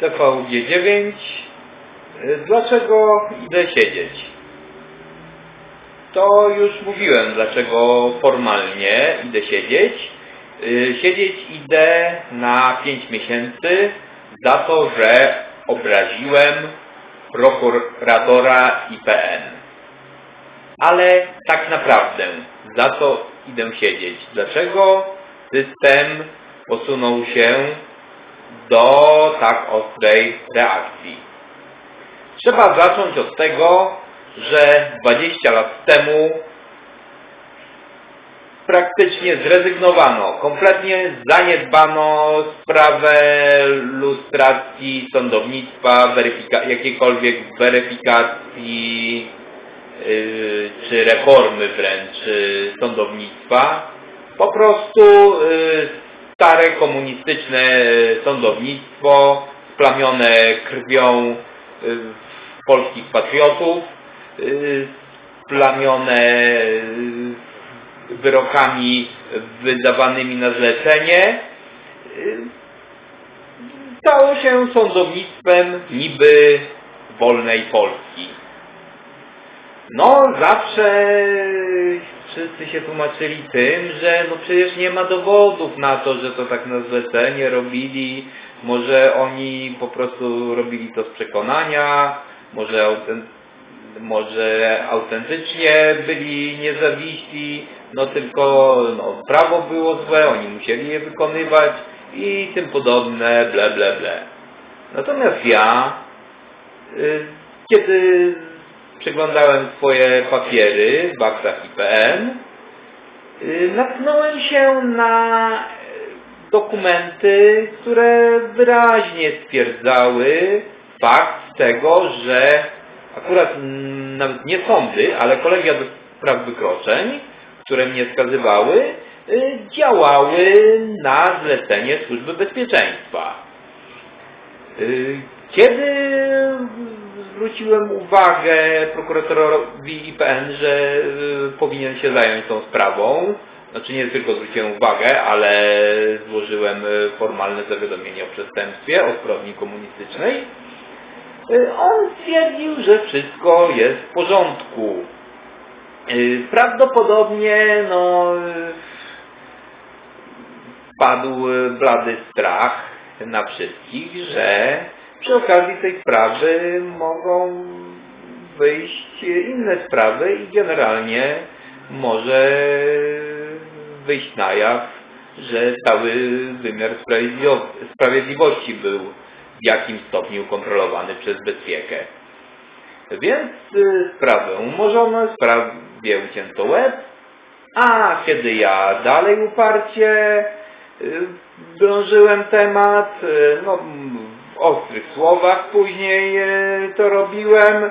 TVG9. Y, Dlaczego idę siedzieć? To już mówiłem, dlaczego formalnie idę siedzieć. Y, Siedzieć idę na 5 miesięcy za to, że obraziłem prokuratora IPN. Ale tak naprawdę za co idę siedzieć? Dlaczego system posunął się do tak ostrej reakcji? Trzeba zacząć od tego, że 20 lat temu praktycznie zrezygnowano, kompletnie zaniedbano sprawę lustracji sądownictwa, weryfika- jakiejkolwiek weryfikacji yy, czy reformy wręcz yy, sądownictwa. Po prostu yy, stare komunistyczne sądownictwo splamione krwią yy, polskich patriotów, splamione yy, wyrokami wydawanymi na zlecenie, stało się sądownictwem niby wolnej Polski. No, zawsze wszyscy się tłumaczyli tym, że no przecież nie ma dowodów na to, że to tak na zlecenie robili, może oni po prostu robili to z przekonania, może, może autentycznie byli niezawiści, no tylko no, prawo było złe, oni musieli je wykonywać i tym podobne, ble, ble, ble. Natomiast ja, y, kiedy przeglądałem swoje papiery w aktach IPN, y, natknąłem się na y, dokumenty, które wyraźnie stwierdzały fakt tego, że akurat nawet nie sądy, ale kolegia do spraw wykroczeń, które mnie skazywały, y, działały na zlecenie Służby Bezpieczeństwa. Y, Kiedy zwróciłem uwagę prokuratorowi IPN, że y, powinien się zająć tą sprawą, znaczy nie tylko zwróciłem uwagę, ale złożyłem y, formalne zawiadomienie o przestępstwie, o zbrodni komunistycznej, y, on stwierdził, że wszystko jest w porządku. Prawdopodobnie no, padł blady strach na wszystkich, że przy okazji tej sprawy mogą wyjść inne sprawy i generalnie może wyjść na jaw, że cały wymiar sprawiedliwo- sprawiedliwości był w jakimś stopniu kontrolowany przez bezpiekę. Więc y, sprawę umorzono, sprawie ucięto łeb, a kiedy ja dalej uparcie y, drążyłem temat, y, no ostrych słowach później y, to robiłem,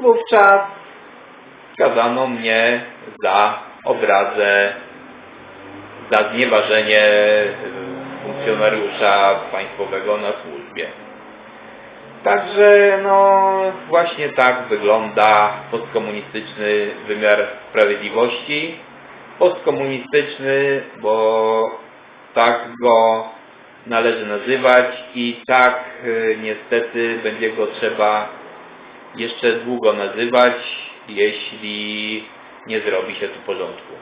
wówczas skazano mnie za obrazę, za znieważenie y, funkcjonariusza państwowego na służbie. Także no właśnie tak wygląda postkomunistyczny wymiar sprawiedliwości. Postkomunistyczny, bo tak go należy nazywać i tak y, niestety będzie go trzeba jeszcze długo nazywać, jeśli nie zrobi się tu porządku.